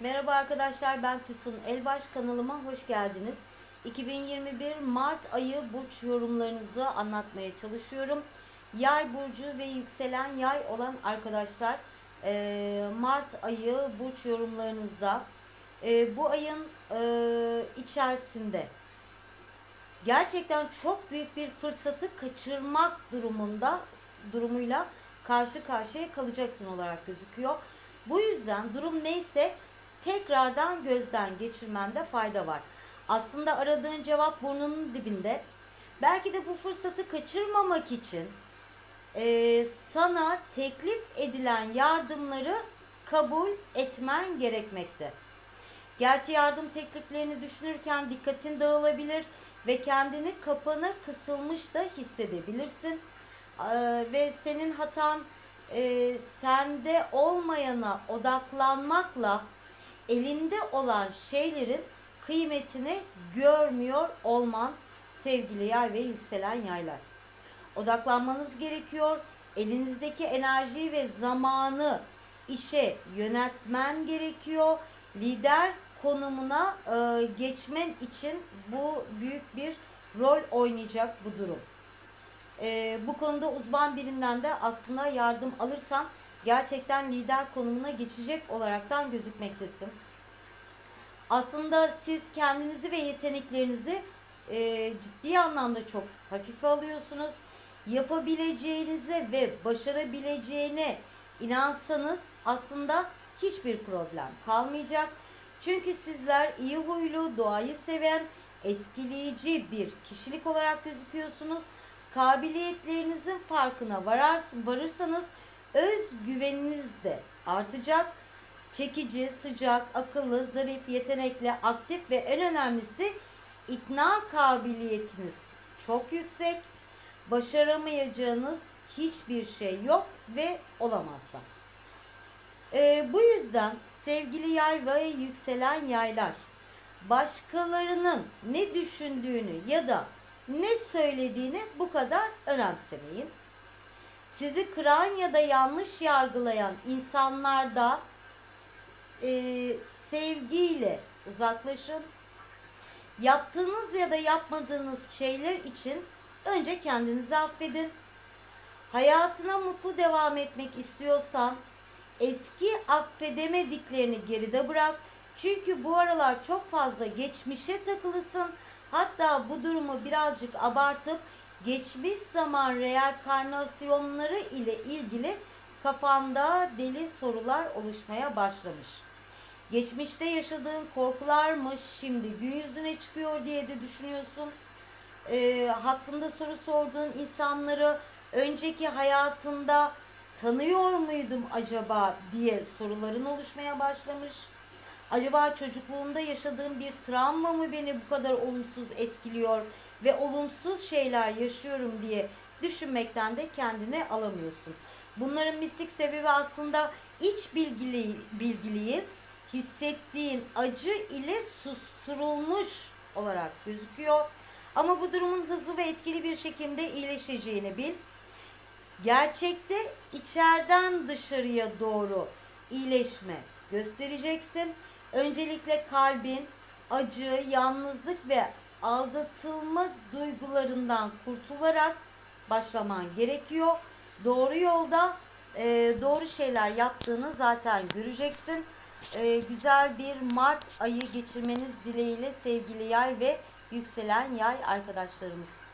Merhaba arkadaşlar ben Füsun Elbaş kanalıma hoş geldiniz. 2021 Mart ayı burç yorumlarınızı anlatmaya çalışıyorum. Yay burcu ve yükselen yay olan arkadaşlar eee, Mart ayı burç yorumlarınızda eee, bu ayın eee, içerisinde gerçekten çok büyük bir fırsatı kaçırmak durumunda durumuyla karşı karşıya kalacaksın olarak gözüküyor. Bu yüzden durum neyse tekrardan gözden geçirmende fayda var. Aslında aradığın cevap burnunun dibinde. Belki de bu fırsatı kaçırmamak için eee, sana teklif edilen yardımları kabul etmen gerekmekte. Gerçi yardım tekliflerini düşünürken dikkatin dağılabilir ve kendini kapana kısılmış da hissedebilirsin. Ee, ve senin hatan e, sende olmayana odaklanmakla elinde olan şeylerin kıymetini görmüyor olman sevgili yay ve yükselen yaylar. Odaklanmanız gerekiyor. Elinizdeki enerjiyi ve zamanı işe yönetmen gerekiyor. Lider konumuna e, geçmen için bu büyük bir rol oynayacak bu durum. E, bu konuda uzman birinden de aslında yardım alırsan gerçekten lider konumuna geçecek olaraktan gözükmektesin. Aslında siz kendinizi ve yeteneklerinizi e, ciddi anlamda çok hafife alıyorsunuz. Yapabileceğinize ve başarabileceğine inansanız aslında hiçbir problem kalmayacak. Çünkü sizler iyi huylu, doğayı seven, etkileyici bir kişilik olarak gözüküyorsunuz. Kabiliyetlerinizin farkına varar, varırsanız özgüveniniz de artacak. Çekici, sıcak, akıllı, zarif, yetenekli, aktif ve en önemlisi ikna kabiliyetiniz çok yüksek. Başaramayacağınız hiçbir şey yok ve olamaz da. Ee, bu yüzden sevgili yay ve yükselen yaylar başkalarının ne düşündüğünü ya da ne söylediğini bu kadar önemsemeyin. Sizi kıran ya da yanlış yargılayan insanlarda e, sevgiyle uzaklaşın. Yaptığınız ya da yapmadığınız şeyler için önce kendinizi affedin. Hayatına mutlu devam etmek istiyorsan eski affedemediklerini geride bırak. Çünkü bu aralar çok fazla geçmişe takılısın. Hatta bu durumu birazcık abartıp geçmiş zaman reenkarnasyonları ile ilgili kafanda deli sorular oluşmaya başlamış. Geçmişte yaşadığın korkular mı şimdi gün yüzüne çıkıyor diye de düşünüyorsun. Ee, hakkında soru sorduğun insanları önceki hayatında tanıyor muydum acaba diye soruların oluşmaya başlamış. Acaba çocukluğumda yaşadığım bir travma mı beni bu kadar olumsuz etkiliyor ve olumsuz şeyler yaşıyorum diye düşünmekten de kendine alamıyorsun. Bunların mistik sebebi aslında iç bilgili, bilgiliği hissettiğin acı ile susturulmuş olarak gözüküyor. Ama bu durumun hızlı ve etkili bir şekilde iyileşeceğini bil. Gerçekte içeriden dışarıya doğru iyileşme göstereceksin. Öncelikle kalbin acı, yalnızlık ve aldatılma duygularından kurtularak başlaman gerekiyor. Doğru yolda e, doğru şeyler yaptığını zaten göreceksin. E, güzel bir Mart ayı geçirmeniz dileğiyle sevgili yay ve yükselen yay arkadaşlarımız.